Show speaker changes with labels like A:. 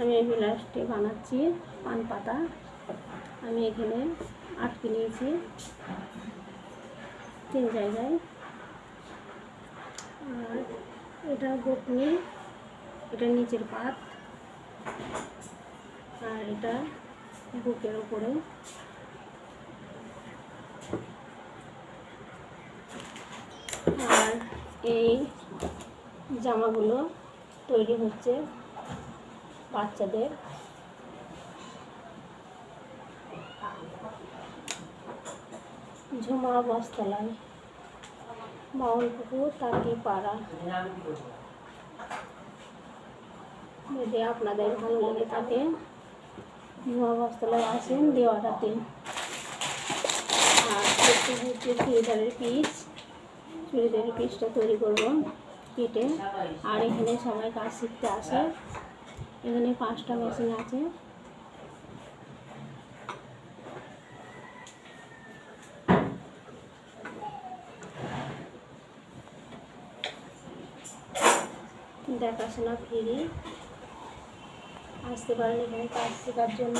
A: আমি এই বিলাসটি বানাচ্ছি পান পাতা। আমি এখানে আটকে নিয়েছি তিন জায়গায়। আর এটা গোপনি, এটা নিচের পাত। আর এটা বুকের ওপরে আর এই জামাগুলো তৈরি হচ্ছে বাচ্চাদের। ঝুমা বস্তলায়। বাউলপুকুর তাকি পাড়া যদি আপনাদের ভালো লেগে থাকে ঝুমা বস্তলায় আসেন দেওয়াটাতে আর হচ্ছে চুড়িদারের পিস চুড়িদারের পিসটা তৈরি করব। কেটে আর এখানে সবাই কাজ শিখতে আসে। এখানে পাঁচটা মেশিন আছে। দেখাশোনা ফ্রি। আসতে পারেন এখানে কাজ শেখার জন্য।